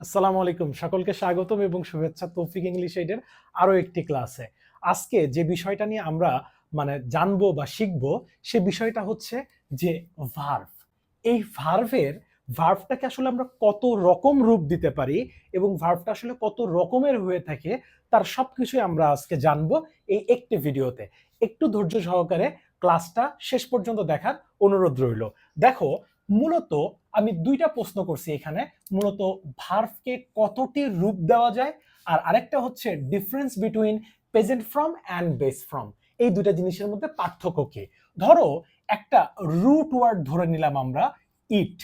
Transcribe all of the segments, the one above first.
আসসালামু আলাইকুম। সকলকে স্বাগতম এবং শুভেচ্ছা তৌফিক ইংলিশ এইডের আরও একটি ক্লাসে। আজকে যে বিষয়টা নিয়ে আমরা মানে জানব বা শিখব, সে বিষয়টা হচ্ছে যে ভার্ভ এই ভার্ভের ভার্ভটাকে আসলে আমরা কত রকম রূপ দিতে পারি এবং ভার্ভটা আসলে কত রকমের হয়ে থাকে, তার সব কিছুই আমরা আজকে জানব এই একটি ভিডিওতে। একটু ধৈর্য সহকারে ক্লাসটা শেষ পর্যন্ত দেখার অনুরোধ রইল। দেখো মূলত আমি দুইটা প্রশ্ন করছি এখানে। মূলত ভার্ভকে কতটি রূপ দেওয়া যায়? আর আরেকটা হচ্ছে difference between present form and base form এই দুটা জিনিসের মধ্যে পার্থক্য কি? ধরো একটা রুট ওয়ার্ড ধরে নিলাম আমরা ইট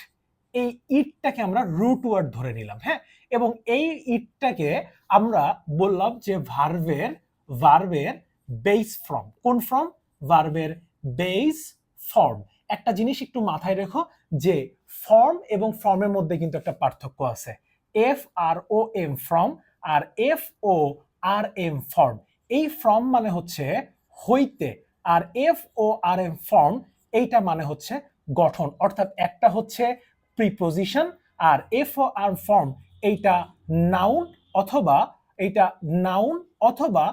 এই ইটটাকে আমরা রুট ওয়ার্ড ধরে নিলাম হ্যাঁ? এবং এই ইটটাকে আমরা বললাম যে ভার্ভের ভার্ভের বেস ফ্রম কোন ফ্রম ভার্ভের বেস ফর্ম একটা জিনিস একটু মাথায় রেখো যে ফর্ম এবং ফর্মের মধ্যে কিন্তু একটা পার্থক্য আছে। F R O M form আর F O R M form এই ফর্ম মানে হচ্ছে হইতে আর F O R M form এইটা মানে হচ্ছে গঠন। অর্থাৎ একটা হচ্ছে প্রিপোজিশন আর এফ ও আর ফর্ম এইটা নাউন অথবা এইটা নাউন অথবা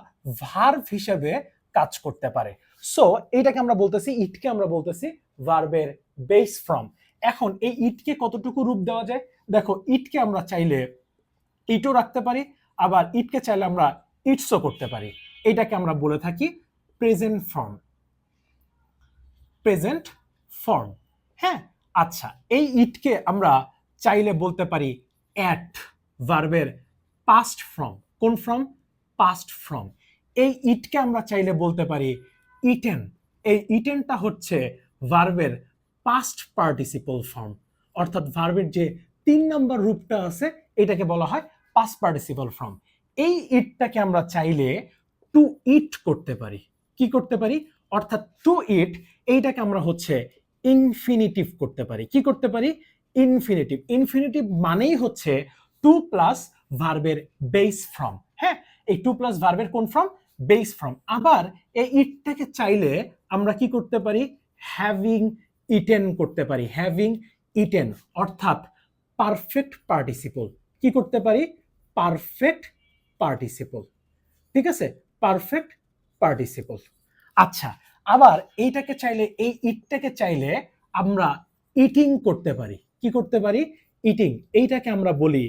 ভার্ভ হিসেবে কাজ করতে পারে। সো এইটাকে আমরা বলতেছি, ইটকে আমরা বলতেছি ভার্বের বেস ফ্রম এখন এই ইটকে কতটুকু রূপ দেওয়া যায়? দেখো, ইটকে আমরা চাইলে ইটও রাখতে পারি, আবার ইটকে চাইলে আমরা ইটসও করতে পারি। এটাকে আমরা বলে থাকি প্রেজেন্ট ফর্ম প্রেজেন্ট ফর্ম হ্যাঁ আচ্ছা এই ইটকে আমরা চাইলে বলতে পারি অ্যাট ভার্বের পাস্ট ফর্ম কোন ফর্ম পাস্ট ফর্ম এই ইটকে আমরা চাইলে বলতে পারি ইটেন এই ইটেনটা হচ্ছে ভার্বের পাস্ট পার্টিসিপল ফর্ম অর্থাৎ ভার্বের যে তিন নম্বর রূপটা আছে, এটাকে বলা হয় পাস্ট পার্টিসিপল ফর্ম এই ইটটাকে আমরা চাইলে টু ইট করতে পারি। কি করতে পারি? অর্থাৎ টু ইট এইটাকে আমরা হচ্ছে ইনফিনিটিভ করতে পারি। কি করতে পারি? ইনফিনিটিভ ইনফিনিটিভ মানেই হচ্ছে টু প্লাস ভার্বের বেস ফর্ম হ্যাঁ? এই টু প্লাস ভার্বের কোন ফর্ম বেস ফর্ম আবার এই ইটটাকে চাইলে আমরা কি করতে পারি? হ্যাভিং ইটেন করতে পারি হ্যাভিং ইটেন অর্থাৎ পারফেক্ট পার্টিসিপল কি করতে পারি? পারফেক্ট পার্টিসিপল ঠিক আছে? পারফেক্ট পার্টিসিপল আচ্ছা আবার এইটাকে চাইলে, এই ইটটাকে চাইলে আমরা ইটিং করতে পারি, কি করতে পারি? ইটিং এইটাকে আমরা বলি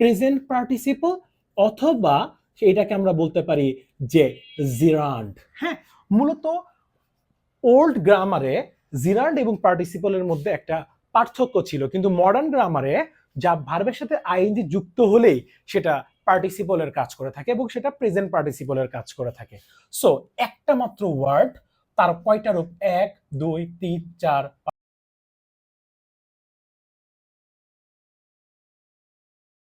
প্রেজেন্ট পার্টিসিপল অথবা এইটাকে আমরা বলতে পারি যে জিরান্ড হ্যাঁ? মূলত ওল্ড গ্রামারে জিরান্ড এবং পার্টিসিপলের মধ্যে একটা পার্থক্য ছিল। কিন্তু মডার্ন গ্রামারে যা ভার্বের সাথে আইএনজি যুক্ত হলেই সেটা পার্টিসিপলের কাজ করে থাকে এবং সেটা প্রেজেন্ট পার্টিসিপলের কাজ করে থাকে। সো একটা মাত্র ওয়ার্ড, তার কয়টা রূপ? এক, দুই, তিন, চার